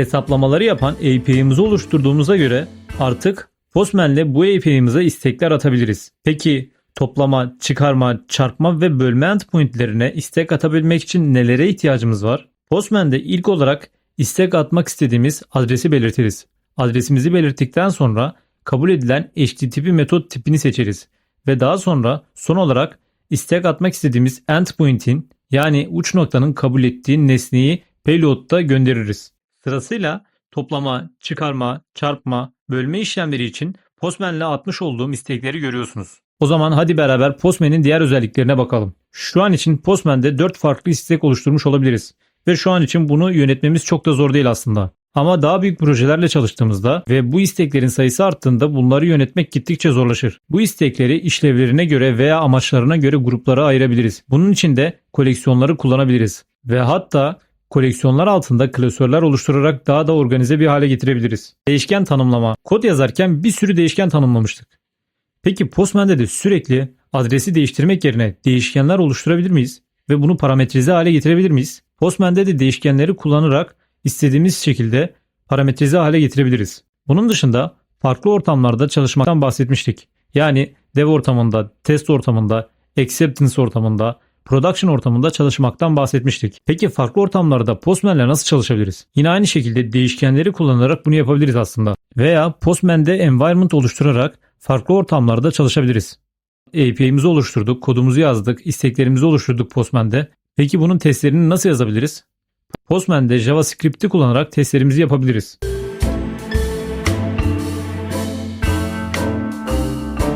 Hesaplamaları yapan API'mizi oluşturduğumuza göre artık Postman'le bu API'mize istekler atabiliriz. Peki toplama, çıkarma, çarpma ve bölme endpointlerine istek atabilmek için nelere ihtiyacımız var? Postman'de ilk olarak istek atmak istediğimiz adresi belirtiriz. Adresimizi belirttikten sonra kabul edilen HTTP metot tipini seçeriz ve daha sonra son olarak istek atmak istediğimiz endpoint'in yani uç noktanın kabul ettiği nesneyi payload'da göndeririz. Sırasıyla toplama, çıkarma, çarpma, bölme işlemleri için Postman'le atmış olduğum istekleri görüyorsunuz. O zaman hadi beraber Postman'in diğer özelliklerine bakalım. Şu an için Postman'de 4 farklı istek oluşturmuş olabiliriz. Ve şu an için bunu yönetmemiz çok da zor değil aslında. Ama daha büyük projelerle çalıştığımızda ve bu isteklerin sayısı arttığında bunları yönetmek gittikçe zorlaşır. Bu istekleri işlevlerine göre veya amaçlarına göre gruplara ayırabiliriz. Bunun için de koleksiyonları kullanabiliriz. Ve hatta koleksiyonlar altında klasörler oluşturarak daha da organize bir hale getirebiliriz. Değişken tanımlama. Kod yazarken bir sürü değişken tanımlamıştık. Peki Postman'de de sürekli adresi değiştirmek yerine değişkenler oluşturabilir miyiz? Ve bunu parametrize hale getirebilir miyiz? Postman'de de değişkenleri kullanarak istediğimiz şekilde parametrize hale getirebiliriz. Bunun dışında farklı ortamlarda çalışmaktan bahsetmiştik. Yani dev ortamında, test ortamında, acceptance ortamında, production ortamında çalışmaktan bahsetmiştik. Peki farklı ortamlarda Postman'le nasıl çalışabiliriz? Yine aynı şekilde değişkenleri kullanarak bunu yapabiliriz aslında. Veya Postman'de environment oluşturarak farklı ortamlarda çalışabiliriz. API'mizi oluşturduk, kodumuzu yazdık, isteklerimizi oluşturduk Postman'de. Peki bunun testlerini nasıl yazabiliriz? Postman'de JavaScript'i kullanarak testlerimizi yapabiliriz.